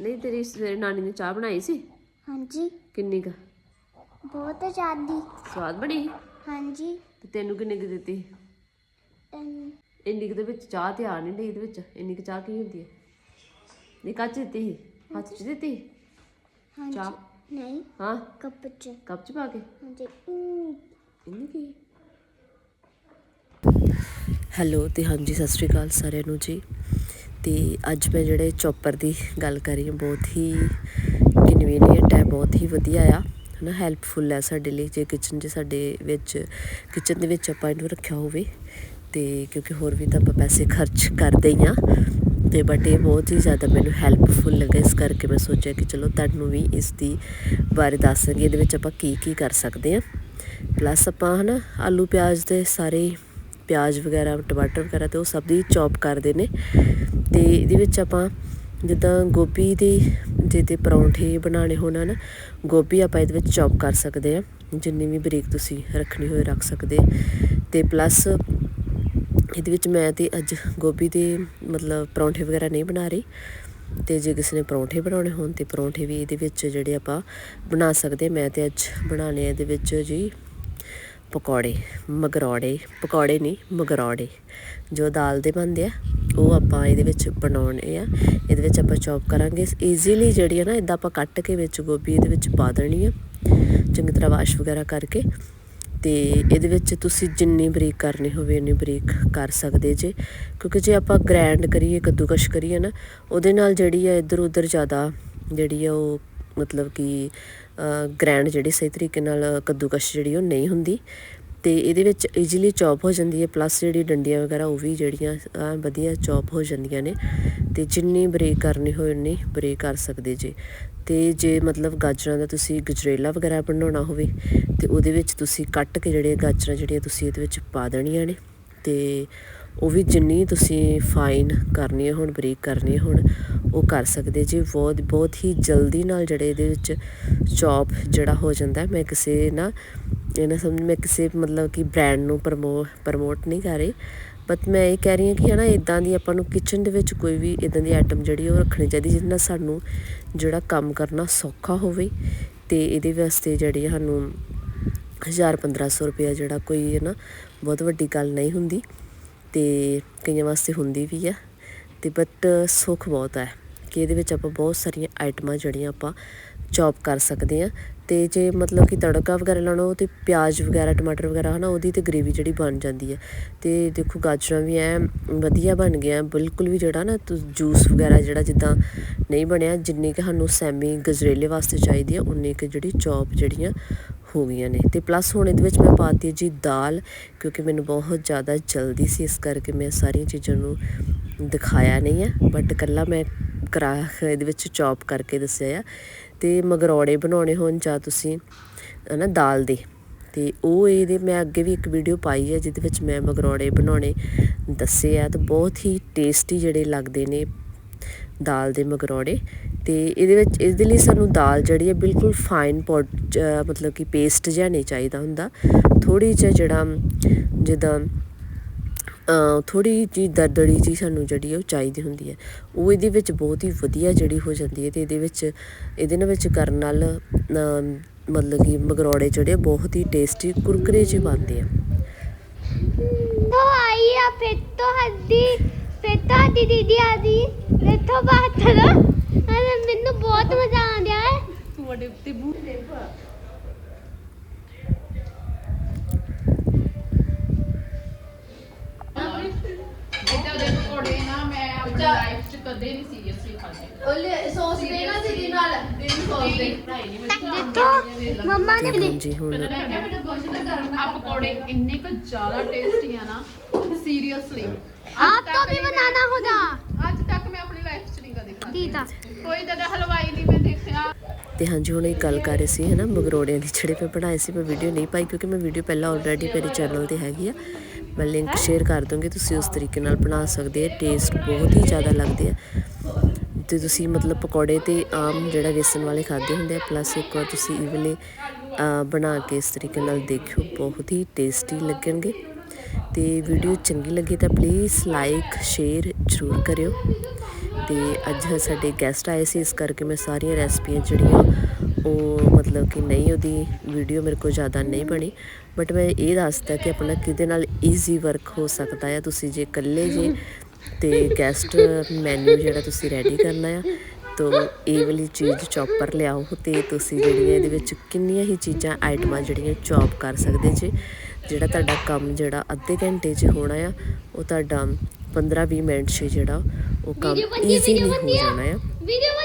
ਨਹੀਂ ਤੇਰੀ ਸਵੇਰੇ ਨਾਨੀ ਨੇ ਚਾਹ ਬਣਾਈ ਸੀ? ਹਾਂਜੀ। ਕਿੰਨੀ ਕੁ? ਬਹੁਤ ਆਜ਼ਾਦੀ ਸਵਾਦ ਬਣੀ? ਹਾਂਜੀ। ਤੇ ਤੈਨੂੰ ਕਿੰਨੀ ਕੁ ਦਿੱਤੀ? ਇੰਨੀ ਕੁ ਦੇ ਵਿੱਚ ਚਾਹ ਤੇ ਆ ਨਹੀਂ ਡਈ ਇਹਦੇ ਵਿੱਚ? ਇੰਨੀ ਕੁ ਚਾਹ ਕੀ ਹੁੰਦੀ ਹੈ? ਨਹੀਂ ਕੱਚ ਦਿੱਤੀ ਸੀ? ਹੱਥ 'ਚ ਦਿੱਤੀ ਸੀ? ਹਾਂਜੀ। ਚਾਹ? ਨਹੀਂ। ਹਾਂ? ਕੱਪ ਚ। ਕੱਪ 'ਚ ਪਾ ਕੇ? ਹਾਂਜੀ। ਅਮ, ਇੰਨੀ ਕੀ? ਹੈਲੋ ਤੇ ਹਾਂਜੀ ਸਤਿ ਸ਼੍ਰੀ ਅਕਾਲ ਸਾਰਿਆਂ ਨੂੰ ਜੀ। ਅਤੇ ਅੱਜ ਮੈਂ ਜਿਹੜੇ ਚੋਪਰ ਦੀ ਗੱਲ ਕਰ ਰਹੀ ਹਾਂ, ਬਹੁਤ ਹੀ ਕਨਵੀਨੀਅੰਟ ਹੈ, ਬਹੁਤ ਹੀ ਵਧੀਆ ਆ ਹੈ ਨਾ ਹੈਲਪਫੁਲ ਹੈ ਸਾਡੇ ਲਈ, ਜੇ ਕਿਚਨ 'ਚ ਸਾਡੇ ਵਿੱਚ ਕਿਚਨ ਦੇ ਵਿੱਚ ਆਪਾਂ ਇਹਨੂੰ ਰੱਖਿਆ ਹੋਵੇ, ਤੇ ਕਿਉਂਕਿ ਹੋਰ ਵੀ ਤਾਂ ਆਪਾਂ ਪੈਸੇ ਖਰਚ ਕਰਦੇ ਹੀ ਆ, ਤੇ ਬਟ ਇਹ ਬਹੁਤ ਹੀ ਜ਼ਿਆਦਾ ਮੈਨੂੰ ਹੈਲਪਫੁਲ ਲੱਗਾ, ਇਸ ਕਰਕੇ ਮੈਂ ਸੋਚਿਆ ਕਿ ਚਲੋ ਤੁਹਾਨੂੰ ਵੀ ਇਸ ਦੀ ਬਾਰੇ ਦੱਸਾਂਗੇ, ਇਹਦੇ ਵਿੱਚ ਆਪਾਂ ਕੀ ਕੀ ਕਰ ਸਕਦੇ ਆ ਪਲੱਸ ਆਪਾਂ, ਹਨਾ, ਆਲੂ ਪਿਆਜ਼ ਦੇ ਸਾਰੇ ਪਿਆਜ਼ ਵਗੈਰਾ, ਟਮਾਟਰ ਵਗੈਰਾ ਤੇ ਉਹ ਸਭ ਦੀ ਚੌਪ ਕਰਦੇ ਨੇ। ਤੇ ਇਹਦੇ ਵਿੱਚ ਆਪਾਂ ਜਿੱਦਾਂ ਗੋਭੀ ਦੇ ਜੇ ਤੇ ਪਰੌਂਠੇ ਬਣਾਉਣੇ ਹੋਣ ਹਨ, ਗੋਭੀ ਆਪਾਂ ਇਹਦੇ ਵਿੱਚ ਚੌਪ ਕਰ ਸਕਦੇ ਆ ਜਿੰਨੀ ਵੀ ਬਰੀਕ ਤੁਸੀਂ ਰੱਖਣੀ ਹੋਏ ਰੱਖ ਸਕਦੇ ਤੇ ਪਲੱਸ ਇਹਦੇ ਵਿੱਚ ਮੈਂ ਤੇ ਅੱਜ ਗੋਭੀ ਦੇ ਮਤਲਬ ਪਰੌਂਠੇ ਵਗੈਰਾ ਨਹੀਂ ਬਣਾ ਰਹੀ। ਤੇ ਜੇ ਕਿਸੇ ਨੇ ਪਰੌਂਠੇ ਬਣਾਉਣੇ ਹੋਣ ਤੇ ਪਰੌਂਠੇ ਵੀ ਇਹਦੇ ਵਿੱਚ ਜਿਹੜੇ ਆਪਾਂ ਬਣਾ ਸਕਦੇ ਹਾਂ। ਮੈਂ ਤੇ ਅੱਜ ਬਣਾਉਣੇ ਆ ਇਹਦੇ ਵਿੱਚ ਜੀ ਪਕੌੜੇ, ਮਗਰੌੜੇ, ਪਕੌੜੇ ਨਹੀਂ, ਮਗਰੌੜੇ। ਜੋ ਦਾਲ ਦੇ ਬਣਦੇ ਆ, ਉਹ ਆਪਾਂ ਇਹਦੇ ਵਿੱਚ ਬਣਾਉਣੇ ਆ। ਇਹਦੇ ਵਿੱਚ ਆਪਾਂ ਚੌਪ ਕਰਾਂਗੇ। ਈਜ਼ੀਲੀ ਜਿਹੜੀ ਹੈ ਨਾ ਇਦਾਂ ਆਪਾਂ ਕੱਟ ਕੇ ਵਿੱਚ ਗੋਭੀ ਇਹਦੇ ਵਿੱਚ ਪਾ ਦੇਣੀ ਆ। ਚੰਗੀ ਤਰ੍ਹਾਂ ਵਾਸ਼ ਵਗੈਰਾ ਕਰਕੇ। ਤੇ ਇਹਦੇ ਵਿੱਚ ਤੁਸੀਂ ਜਿੰਨੀ ਬਰੀਕ ਕਰਨੀ ਹੋਵੇ ਉਨੀ ਬਰੀਕ ਕਰ ਸਕਦੇ ਜੇ। ਕਿਉਂਕਿ ਜੇ ਆਪਾਂ ਗ੍ਰੈਂਡ ਕਰੀਏ, ਕੱਦੂਕਸ਼ ਕਰੀਏ ਨਾ, ਉਹਦੇ ਨਾਲ ਜਿਹੜੀ ਆ ਇੱਧਰ ਉੱਧਰ ਜ਼ਿਆਦਾ ਜਿਹੜੀ ਆ ਉਹ ਮਤਲਬ ਕਿ ਗ੍ਰੈਂਡ ਜਿਹੜੀ ਸਹੀ ਤਰੀਕੇ ਨਾਲ ਕੱਦੂਕਸ਼ ਜਿਹੜੀ ਉਹ ਨਹੀਂ ਹੁੰਦੀ ਤੇ ਇਹਦੇ ਵਿੱਚ ਈਜ਼ੀਲੀ ਚੌਪ ਹੋ ਜਾਂਦੀ ਹੈ ਪਲੱਸ ਜਿਹੜੀ ਡੰਡੀਆਂ ਵਗੈਰਾ ਉਹ ਵੀ ਜਿਹੜੀਆਂ ਵਧੀਆ ਚੌਪ ਹੋ ਜਾਂਦੀਆਂ ਨੇ ਤੇ ਜਿੰਨੀ ਬਰੀਕ ਕਰਨੀ ਹੋਵੇ ਉਨੀ ਬਰੀਕ ਕਰ ਸਕਦੇ ਜੇ। ਤੇ ਜੇ ਮਤਲਬ ਗਾਜਰਾਂ ਦਾ ਤੁਸੀਂ ਗਜਰੇਲਾ ਵਗੈਰਾ ਬਣਾਉਣਾ ਹੋਵੇ ਤੇ ਉਹਦੇ ਵਿੱਚ ਤੁਸੀਂ ਕੱਟ ਕੇ ਜਿਹੜੇ ਗਾਜਰਾਂ ਜਿਹੜੀਆਂ ਤੁਸੀਂ ਇਹਦੇ ਵਿੱਚ ਪਾ ਦੇਣੀਆਂ ਨੇ ਤੇ ਉਹ ਵੀ ਜਿੰਨੀ ਤੁਸੀਂ ਫਾਈਨ ਕਰਨੀ ਹੈ, ਹੁਣ ਬਰੀਕ ਕਰਨੀ ਹੈ, ਹੁਣ ਉਹ ਕਰ ਸਕਦੇ ਜੀ ਬਹੁਤ ਬਹੁਤ ਹੀ ਜਲਦੀ ਨਾਲ ਜਿਹੜੇ ਇਹਦੇ ਵਿੱਚ ਚੌਪ ਜਿਹੜਾ ਹੋ ਜਾਂਦਾ ਮੈਂ ਕਿਸੇ ਨਾ ਇਹ ਨਾ ਸਮਝ, ਮੈਂ ਕਿਸੇ ਮਤਲਬ ਕਿ ਬ੍ਰਾਂਡ ਨੂੰ ਪ੍ਰਮੋ ਪ੍ਰਮੋਟ ਨਹੀਂ ਕਰ ਰਹੀ ਬਟ ਮੈਂ ਇਹ ਕਹਿ ਰਹੀ ਹਾਂ ਕਿ ਹਨਾ ਇਦਾਂ ਦੀ ਆਪਾਂ ਨੂੰ ਕਿਚਨ ਦੇ ਵਿੱਚ ਕੋਈ ਵੀ ਇਦਾਂ ਦੀ ਆਈਟਮ ਜਿਹੜੀ ਉਹ ਰੱਖਣੀ ਚਾਹੀਦੀ, ਜਿਹਦੇ ਨਾਲ ਸਾਨੂੰ ਜਿਹੜਾ ਕੰਮ ਕਰਨਾ ਸੌਖਾ ਹੋਵੇ ਤੇ ਇਹਦੇ ਵਾਸਤੇ ਜਿਹੜੀ ਸਾਨੂੰ 1000 1500 ਰੁਪਇਆ ਜਿਹੜਾ ਕੋਈ ਹੈ ਨਾ ਬਹੁਤ ਵੱਡੀ ਗੱਲ ਨਹੀਂ ਹੁੰਦੀ। ਅਤੇ ਕਈਆਂ ਵਾਸਤੇ ਹੁੰਦੀ ਵੀ ਆ ਅਤੇ ਬਟ ਸੁੱਖ ਬਹੁਤ ਹੈ ਕਿ ਇਹਦੇ ਵਿੱਚ ਆਪਾਂ ਬਹੁਤ ਸਾਰੀਆਂ ਆਈਟਮਾਂ ਜਿਹੜੀਆਂ ਆਪਾਂ ਚੌਪ ਕਰ ਸਕਦੇ ਆ ਤੇ ਜੇ ਮਤਲਬ ਕਿ ਤੜਕਾ ਵਗੈਰਾ ਲਾਉਣਾ ਉਹ ਤੇ ਪਿਆਜ਼ ਵਗੈਰਾ, ਟਮਾਟਰ ਵਗੈਰਾ ਹਨਾ ਉਹਦੀ ਤੇ ਗ੍ਰੇਵੀ ਜਿਹੜੀ ਬਣ ਜਾਂਦੀ ਹੈ ਤੇ ਦੇਖੋ ਗਾਜਰਾਂ ਵੀ ਐ ਵਧੀਆ ਬਣ ਗਿਆ ਬਿਲਕੁਲ ਵੀ ਜਿਹੜਾ ਨਾ ਜੂਸ ਵਗੈਰਾ ਜਿਹੜਾ ਜਿੱਦਾਂ ਨਹੀਂ ਬਣਿਆ ਜਿੰਨੀ ਕਿ ਸਾਨੂੰ ਸੈਮੀ ਗਜਰੇਲੇ ਵਾਸਤੇ ਚਾਹੀਦੀ ਆ, ਉਨੀ ਕਿ ਜਿਹੜੀ ਚੌਪ ਜਿਹੜੀਆਂ ਹੋ ਗਈਆਂ ਨੇ। ਤੇ ਪਲੱਸ ਹੁਣ ਇਹਦੇ ਵਿੱਚ ਮੈਂ ਪਾਤੀ ਹੈ ਜੀ ਦਾਲ, ਕਿਉਂਕਿ ਮੈਨੂੰ ਬਹੁਤ ਜ਼ਿਆਦਾ ਜਲਦੀ ਸੀ, ਇਸ ਕਰਕੇ ਮੈਂ ਸਾਰੀਆਂ ਚੀਜ਼ਾਂ ਨੂੰ ਦਿਖਾਇਆ ਨਹੀਂ ਹੈ। ਬਟ ਕੱਲਾ ਮੈਂ ਕਰਾ ਇਹਦੇ ਵਿੱਚ ਚੌਪ ਕਰਕੇ ਦੱਸਿਆ ਆ। ਤੇ ਮਗਰੌੜੇ ਬਣਾਉਣੇ ਹੋਣ ਜਾਂ ਤੁਸੀਂ, ਹਨਾ, ਦਾਲ ਦੇ। ਤੇ ਉਹ ਇਹਦੇ ਮੈਂ ਅੱਗੇ ਵੀ ਇੱਕ ਵੀਡੀਓ ਪਾਈ ਹੈ, ਜਿਹਦੇ ਵਿੱਚ ਮੈਂ ਮਗਰੌੜੇ ਬਣਾਉਣੇ ਦੱਸੇ ਆ। ਤੇ ਬਹੁਤ ਹੀ ਟੇਸਟੀ ਜਿਹੜੇ ਲੱਗਦੇ ਨੇ ਦਾਲ ਦੇ ਮਗਰੌੜੇ। ਤੇ ਇਹਦੇ ਵਿੱਚ ਇਸ ਦੇ ਲਈ ਸਾਨੂੰ ਦਾਲ ਜਿਹੜੀ ਹੈ ਬਿਲਕੁਲ ਫਾਈਨ ਪੌਡ ਮਤਲਬ ਕਿ ਪੇਸਟ ਜਿਹਾ ਨਹੀਂ ਚਾਹੀਦਾ ਹੁੰਦਾ। ਥੋੜੀ ਜਿਹਾ ਜਿਹੜਾ ਜਿੱਦਾਂ ਥੋੜੀ ਜੀ ਦਰਦੜੀ ਜੀ ਸਾਨੂੰ ਜਿਹੜੀ ਉਹ ਚਾਹੀਦੀ ਹੁੰਦੀ ਹੈ। ਉਹ ਇਹਦੇ ਵਿੱਚ ਬਹੁਤ ਹੀ ਵਧੀਆ ਜਿਹੜੀ ਹੋ ਜਾਂਦੀ ਹੈ ਤੇ ਇਹਦੇ ਵਿੱਚ, ਇਹਦੇ ਨਾਲ ਵਿੱਚ ਕਰਨ ਨਾਲ ਮਤਲਬ ਕਿ ਮਗਰੋੜੇ ਜਿਹੜੇ ਬਹੁਤ ਹੀ ਟੇਸਟੀ ਕੁਰਕਰੇ ਜਿਹੇ ਬਣਦੇ ਆ। ਦਵਾਈ ਆ ਫਿਰ ਹੱਦੀ, ਫਿਰ ਦੀਦੀ ਆਦੀ ਇੱਥੋਂ ਬਾਤ ਨਾ तो बात करो अरे मैंने बहुत मजा आ रहा है ਤੁਹਾਡੇ ਉੱਤੇ ਬੂਟ ਦੇ ਇਦਾਂ ਦੇ ਪਕੌੜੇ ਨਾ ਮੈਂ ਆਪਣੀ ਲਾਈਫ 'ਚ ਕਦੇ ਨਹੀਂ ਸੀਰੀਅਸਲੀ ਖਾਦੇ ਉਹਲੇ ਸੌਸ ਦੇਣਾ ਦੀਦੀ ਨਾਲ ਦੀਦੀ ਸੌਸ ਦੇ तो मम्मा ने ਤੇ ਹਾਂਜੀ ਹੁਣ ਮੈਂ ਕਿਹਾ ਮੈਨੂੰ ਕੁਛ ਨਾ ਕਰਨਾ ਆ ਪਕੌੜੇ ਇੰਨੇ ਕੁ ਜ਼ਿਆਦਾ ਟੇਸਟੀ ਆ ਨਾ ਸੀਰੀਅਸਲੀ आपको भी बनाना होगा ਕੋਈ ਤਾਂ ਹਲਵਾਈ ਨਹੀਂ ਮੈਂ ਦੇਖਿਆ। ਤੇ ਹਾਂਜੀ ਹੁਣ ਇਹ ਗੱਲ ਕਰ ਰਹੇ ਸੀ ਹਨਾ ਮਗਰੋੜਿਆਂ ਦੀ ਜਿਹੜੇ ਮੈਂ ਬਣਾਏ ਸੀ ਮੈਂ ਵੀਡੀਓ ਨਹੀਂ ਪਾਈ ਕਿਉਂਕਿ ਮੈਂ ਵੀਡੀਓ ਪਹਿਲਾਂ ਆਲਰੇਡੀ ਮੇਰੇ ਚੈਨਲ ਤੇ ਹੈਗੀ ਆ। ਮੈਂ ਲਿੰਕ ਸ਼ੇਅਰ ਕਰ ਦੂੰਗੀ ਤੁਸੀਂ ਉਸ ਤਰੀਕੇ ਨਾਲ ਬਣਾ ਸਕਦੇ ਆ ਟੇਸਟ ਬਹੁਤ ਹੀ ਜ਼ਿਆਦਾ ਲੱਗਦੇ ਆ। ਤੇ ਤੁਸੀਂ ਮਤਲਬ ਪਕੌੜੇ ਤੇ ਆਮ ਜਿਹੜਾ ਵੇਸਣ ਵਾਲੇ ਖਾਦੇ ਹੁੰਦੇ ਆ ਪਲੱਸ ਇੱਕ ਵਾਰ ਤੁਸੀਂ ਇਵਲੇ ਬਣਾ ਕੇ ਇਸ ਤਰੀਕੇ ਨਾਲ ਦੇਖਿਓ ਬਹੁਤ ਹੀ ਟੇਸਟੀ ਲੱਗਣਗੇ। ਤੇ ਵੀਡੀਓ ਚੰਗੀ ਲੱਗੀ ਤਾਂ ਪਲੀਜ਼ ਲਾਈਕ ਸ਼ੇਅਰ ਜ਼ਰੂਰ ਕਰਿਓ। ਤੇ ਅੱਜ ਸਾਡੇ ਗੈਸਟ ਆਏ ਸੀ, ਇਸ ਕਰਕੇ ਮੈਂ ਸਾਰੀਆਂ ਰੈਸਪੀਆਂ ਜਿਹੜੀਆਂ ਉਹ ਮਤਲਬ ਕਿ ਨਹੀਂ, ਉਹਦੀ ਵੀਡੀਓ ਮੇਰੇ ਕੋਲ ਜ਼ਿਆਦਾ ਨਹੀਂ ਬਣੀ। ਬਟ ਮੈਂ ਇਹ ਦੱਸਦਾ ਕਿ ਆਪਣਾ ਕਿਹਦੇ ਨਾਲ ਈਜ਼ੀ ਵਰਕ ਹੋ ਸਕਦਾ ਹੈ ਤੁਸੀਂ ਜੇ ਇਕੱਲੇ ਜੇ ਤੇ ਗੈਸਟ ਮੈਨੂ ਜਿਹੜਾ ਤੁਸੀਂ ਰੈਡੀ ਕਰਨਾ ਆ, ਤੋ ਇਹ ਵਾਲੀ ਚੀਜ਼ ਚੌਪਰ ਲਿਆਓ ਤੇ ਤੁਸੀਂ ਜਿਹੜੀਆਂ ਇਹਦੇ ਵਿੱਚ ਕਿੰਨੀਆਂ ਹੀ ਚੀਜ਼ਾਂ ਆਈਟਮਾਂ ਜਿਹੜੀਆਂ ਚੌਪ ਕਰ ਸਕਦੇ ਜੇ। ਜਿਹੜਾ ਤੁਹਾਡਾ ਕੰਮ ਜਿਹੜਾ ਅੱਧੇ ਘੰਟੇ 'ਚ ਹੋਣਾ ਆ, ਉਹ ਤੁਹਾਡਾ 15-20 ਮਿੰਟ 'ਚ ਜਿਹੜਾ ਉਹ ਕੰਮ ਈਜ਼ੀਲੀ ਹੋ ਜਾਣਾ ਹੈ ਆ